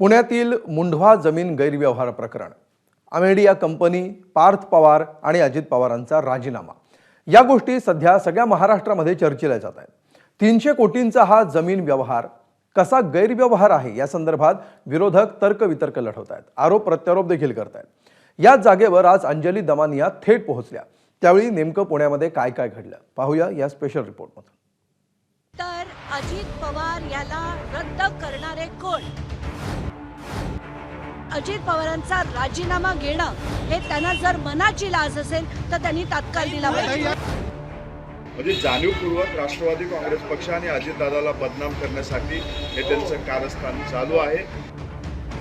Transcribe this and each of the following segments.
पुण्यातील मुंढवा जमीन गैरव्यवहार प्रकरण. अमेडिया कंपनी पार्थ पवार आणि अजित पवारांचा राजीनामा. या गोष्टी सध्या सगळ्या महाराष्ट्रामध्ये चर्चेला जात आहेत. तीनशे कोटींचा हा जमीन व्यवहार कसा गैरव्यवहार आहे या संदर्भात विरोधक तर्कवितर्क लढवत आहेत. आरोप प्रत्यारोप देखील करतायत याच जागेवर आज अंजली दमानिया थेट पोहोचल्या. त्यावेळी नेमकं पुण्यामध्ये काय काय घडलं? पाहूया या स्पेशल रिपोर्टमधून तर अजित पवार याला रद्द करणारे कोण? अजित पवारांचा राजीनामा घेणं हे त्यांना जर मनाची लाज असेल तर त्यांनी तात्काळ दिला पाहिजे. म्हणजे जाणीवपूर्वक राष्ट्रवादी काँग्रेस पक्ष आणि अजितदादाला बदनाम करण्यासाठी हे त्यांचं कारस्थान चालू आहे.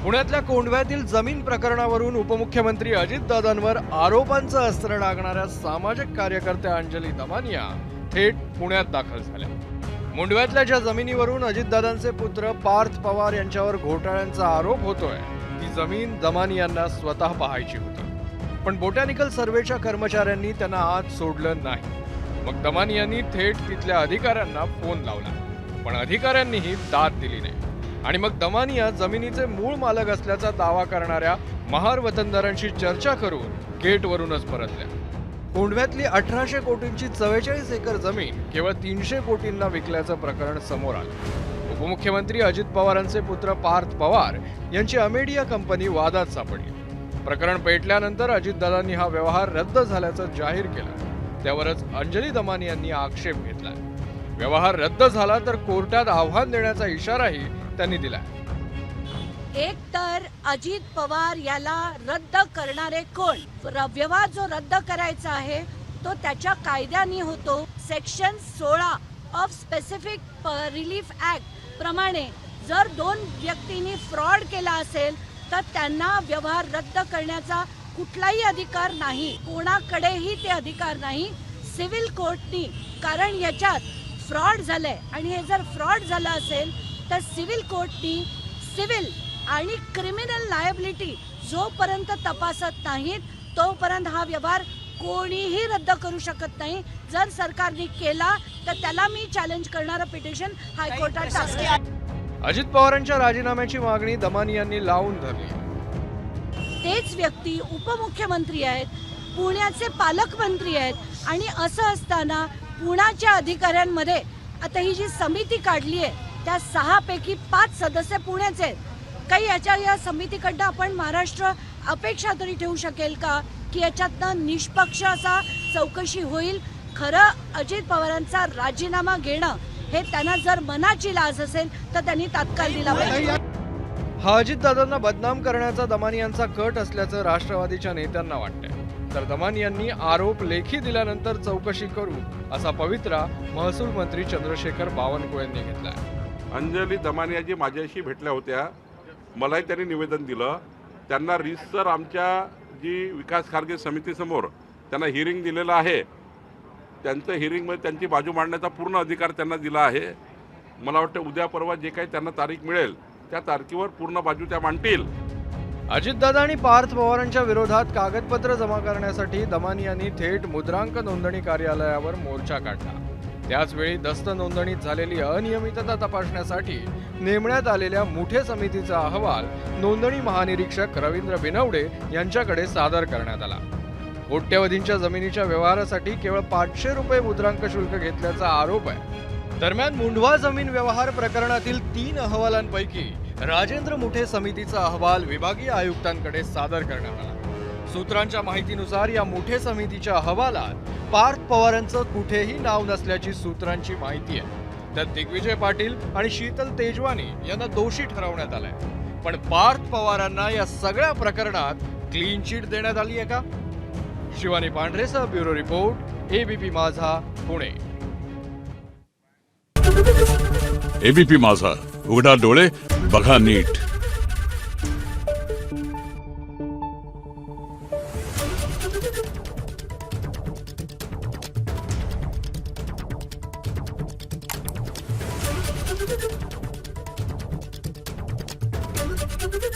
पुण्यातल्या कोंढव्यातील जमीन प्रकरणावरून उपमुख्यमंत्री अजितदादांवर आरोपांचं अस्त्र डागणाऱ्या सामाजिक कार्यकर्त्या अंजली दमानिया थेट पुण्यात दाखल झाल्या. मुंडव्यातल्या ज्या जमिनीवरून अजितदादांचे पुत्र पार्थ पवार यांच्यावर घोटाळ्यांचा आरोप होतोय ती जमीन दमानियांना स्वतः पाहायची होती. पण बोटॅनिकल सर्वेच्या कर्मचाऱ्यांनी त्यांना आत सोडलं नाही. मग दमानियांनी थेट तिथल्या अधिकाऱ्यांना फोन लावला. पण अधिकाऱ्यांनीही दाद दिली नाही. आणि मग दमानिया जमिनीचे मूळ मालक असल्याचा दावा करणाऱ्या महार वतनदारांशी चर्चा करून गेटवरूनच परतल्या. कोंडव्यातली अठराशे कोटींची चव्वेचाळीस एकर जमीन केवळ तीनशे कोटींना विकल्याचं प्रकरण समोर आलं. उपमुख्यमंत्री अजित पवारांचे पुत्र पार्थ पवार यांची अमेडिया कंपनी वादात सापडली. प्रकरण पेटल्यानंतर अजितदादांनी हा व्यवहार रद्द झाल्याचं जाहीर केलं. त्यावरच अंजली दमानी यांनी आक्षेप घेतला. व्यवहार रद्द झाला तर कोर्टात आव्हान देण्याचा इशाराही त्यांनी दिला. एक तर अजित पवार याला रद्द करणारे कोण? व्यवहार जो रद्द करायचा आहे तो त्याच्या कायद्याने होतो. सेक्शन सोळा ऑफ स्पेसिफिक रिलीफ ॲक्ट प्रमाणे जर दोन व्यक्तींनी फ्रॉड केला असेल तर त्यांना व्यवहार रद्द करण्याचा कुठलाही अधिकार नाही. कोणाकडेही ते अधिकार नाही. सिव्हिल कोर्टनी कारण याच्यात फ्रॉड झालंय. आणि हे जर फ्रॉड झालं असेल तर सिव्हिल कोर्टनी सिव्हिल आणि क्रिमिनल लायबिलिटी जोपर्यंत तपासत नाहीत तोपर्यंत हा व्यवहार कोणीही रद्द करू शकत नाही. जर सरकारने केला तर त्याला मी चॅलेंज करणारं पिटिशन हायकोर्टात टाकेल अजित पवारांच्या राजीनाम्याची मागणी दमानी यांनी लावून धरली. तेच व्यक्ती उपमुख्यमंत्री आहेत पुण्याचे पालकमंत्री आहेत आणि असं असताना पुण्याच्या अधिकाऱ्यांमध्ये आता ही जी समिती काढली आहे त्या सहापैकी पाच सदस्य पुण्याचे आहेत. काही याच्या या समितीकडनं आपण महाराष्ट्र अपेक्षा तरी ठेवू शकेल का? की याच्यातनं निष्पक्ष असा चौकशी होईल? खरं अजित पवारांचा राजीनामा घेणं हे त्यांना जर मनाची लाज असेल तर त्यांनी तात्काळ दिला पाहिजे. हा अजितदादांना बदनाम करण्याचा दमानी यांचा कट असल्याचं राष्ट्रवादीच्या नेत्यांना वाटतंय. तर दमानी यांनी आरोप लेखी दिल्यानंतर चौकशी करू असा पवित्रा महसूल मंत्री चंद्रशेखर बावनकुळेंनी घेतलाय. अंजली दमानियाजी माझ्याशी भेटल्या होत्या. मलाही त्यांनी निवेदन दिलं. त्यांना रीतसर आमच्या जी विकास खारगे समितीसमोर त्यांना हिअरिंग दिलेलं आहे. त्यांचं हिअरिंगमध्ये त्यांची बाजू मांडण्याचा पूर्ण अधिकार त्यांना दिला आहे. मला वाटतं उद्या परवा जे काही त्यांना तारीख मिळेल त्या तारखेवर पूर्ण बाजू त्या मांडतील. अजितदादा आणि पार्थ पवारांच्या विरोधात कागदपत्र जमा करण्यासाठी दमानी यांनी थेट मुद्रांक नोंदणी कार्यालयावर मोर्चा काढला. त्याचवेळी दस्त नोंदणीत झालेली अनियमितता तपासण्यासाठी नेमण्यात आलेल्या मुठे समितीचा अहवाल नोंदणी महानिरीक्षक रवींद्र बिनवडे यांच्याकडे सादर करण्यात आला. कोट्यवधींच्या जमिनीच्या व्यवहारासाठी केवळ पाचशे रुपये मुद्रांक शुल्क घेतल्याचा आरोप आहे. दरम्यान मुंढवा जमीन व्यवहार प्रकरणातील तीन अहवालांपैकी राजेंद्र मुठे समितीचा अहवाल विभागीय आयुक्तांकडे सादर करण्यात आला. सूत्रांच्या माहितीनुसार या मुठे समितीच्या अहवालात पार्थ पवारांचं कुठेही नाव नसल्याची सूत्रांची माहिती आहे. त्यात दिग्विजय पाटील आणि शीतल तेजवानी यांना दोषी ठरवण्यात आलंय. पण पार्थ पवारांना या सगळ्या प्रकरणात क्लीन चिट देण्यात आली आहे का? शिवानी पांढरेसह bureau report ABP Majha Pune. ABP माझा उघडा डोळे बघा नीट.